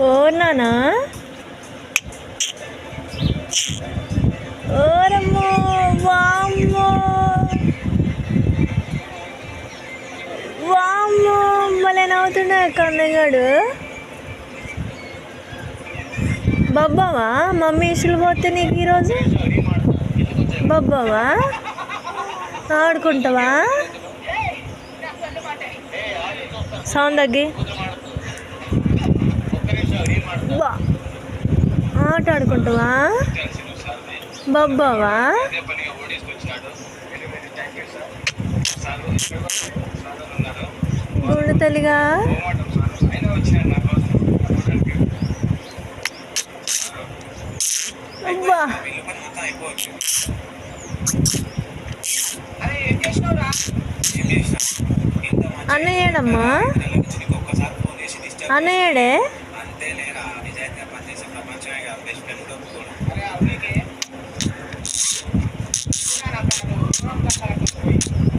ఓ నానా? ఓరమ్మో వామ్మో. వామ్మో మళ్ళీ నవ్వుతుండే కన్నగాడు బబ్బావా? మమ్మీ ఇసులు పోతే నీకు ఈరోజు? బబ్బావా? ఆడుకుంటావా? సౌండ్ తగ్గి. బా. ఆట ఆడుకుంటావా బబ్బావా? గుండు తల్లిగా. అబ్బా అన్నయ్యడమ్మా? అన్నయ్యడే? una plaza.